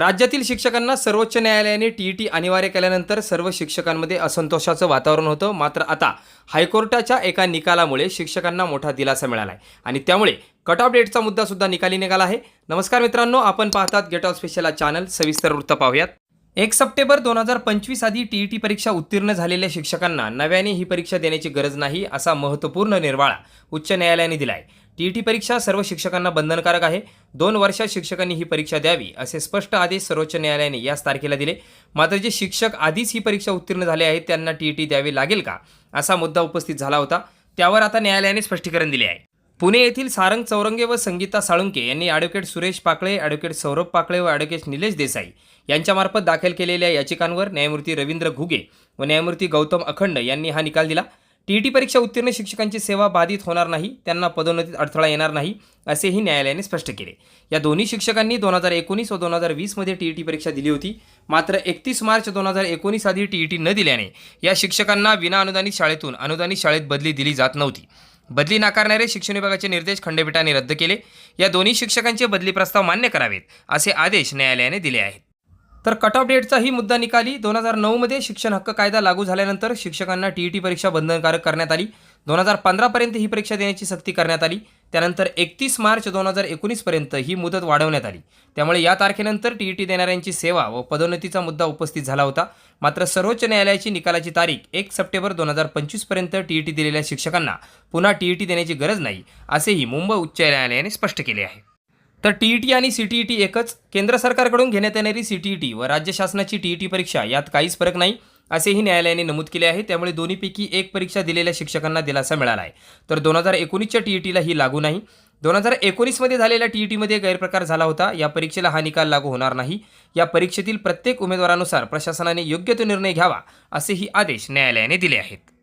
राज्यातील शिक्षकांना सर्वोच्च न्यायालयाने टीईटी अनिवार्य केल्यानंतर सर्व शिक्षकांमध्ये असंतोषाचं वातावरण होतं. मात्र आता हायकोर्टाच्या एका निकालामुळे शिक्षकांना मोठा दिलासा मिळाला आहे आणि त्यामुळे कट ऑफ डेटचा मुद्दा सुद्धा निकाली निघाला आहे. नमस्कार मित्रांनो आपण पाहतात गेट ऑफ स्पेशल चॅनल सविस्तर वृत्त पाहूयात. एक सप्टेंबर दोन हजार पंचवीस आधी टीईटी परीक्षा उत्तीर्ण झालेल्या शिक्षकांना नव्याने ही परीक्षा देण्याची गरज नाही असा महत्त्वपूर्ण निर्वाळा उच्च न्यायालयाने दिला आहे टीईटी परीक्षा सर्व शिक्षकांना बंधनकारक आहे. दोन वर्षात शिक्षकांनी ही परीक्षा द्यावी असे स्पष्ट आदेश सर्वोच्च न्यायालयाने याच तारखेला दिले. मात्र जे शिक्षक आधीच ही परीक्षा उत्तीर्ण झाले आहेत त्यांना टीईटी द्यावी लागेल का? असा मुद्दा उपस्थित झाला होता. त्यावर आता न्यायालयाने स्पष्टीकरण दिले आहे. पुणे येथील सारंग चौरंगे व संगीता साळुंके यांनी ॲडव्होकेट सुरेश पाकळे ॲडव्होकेट सौरभ पाकळे व ॲडव्होकेट निलेश देसाई यांच्यामार्फत दाखल केलेल्या याचिकांवर न्यायमूर्ती रवींद्र घुगे व न्यायमूर्ती गौतम अखंड यांनी हा निकाल दिला. टीईटी परीक्षा उत्तीर्ण शिक्षकांची सेवा बाधित होणार नाही त्यांना पदोन्नतीत अडथळा येणार नाही असेही न्यायालयाने स्पष्ट केले. या दोन्ही शिक्षकांनी दोन हजार एकोणीस व दोन हजार वीसमध्ये टीईटी परीक्षा दिली होती. मात्र एकतीस मार्च दोन हजार एकोणीस आधी टीईटी न दिल्याने या शिक्षकांना विनाअनुदानित शाळेतून अनुदानित शाळेत बदली दिली जात नव्हती. बदली नाकारणारे शिक्षण विभागाचे निर्देश खंडपीठाने रद्द केले. या दोन्ही शिक्षकांचे बदली प्रस्ताव मान्य करावेत असे आदेश न्यायालयाने दिले आहेत. तर कट ऑफ डेटचाही मुद्दा निकाली. दोन हजार नऊमध्ये शिक्षण हक्क कायदा लागू झाल्यानंतर शिक्षकांना टीईटी परीक्षा बंधनकारक करण्यात आली. दोन हजार पंधरापर्यंत ही परीक्षा देण्याची सक्ती करण्यात आली. त्यानंतर एकतीस मार्च दोन हजार एकोणीसपर्यंत ही मुदत वाढवण्यात आली. त्यामुळे या तारखेनंतर टीईटी देणाऱ्यांची सेवा व पदोन्नतीचा मुद्दा उपस्थित झाला होता. मात्र सर्वोच्च न्यायालयाची निकालाची तारीख एक सप्टेंबर दोन हजार पंचवीसपर्यंत टीईटी दिलेल्या शिक्षकांना पुन्हा टीईटी देण्याची गरज नाही असेही मुंबई उच्च न्यायालयाने स्पष्ट केले आहे. तर टीईटी आणि सीटीईटी एकच. केंद्र सरकारकडून घेण्यात येणारी सीटीईटी व राज्य शासनाची टीईटी परीक्षा यात काहीच फरक नाही असेही न्यायालयाने नमूद केले आहे. त्यामुळे दोन्हीपैकी एक परीक्षा दिलेल्या शिक्षकांना दिलासा मिळाला आहे. तर दोन हजार एकोणीसच्या टीईटीला ही लागू नाही. दोन हजार एकोणीसमध्ये झालेल्या टीईटीमध्ये गैरप्रकार झाला होता. या परीक्षेला हा निकाल लागू होणार नाही. या परीक्षेतील प्रत्येक उमेदवारानुसार प्रशासनाने योग्य तो निर्णय घ्यावा असेही आदेश न्यायालयाने दिले आहेत.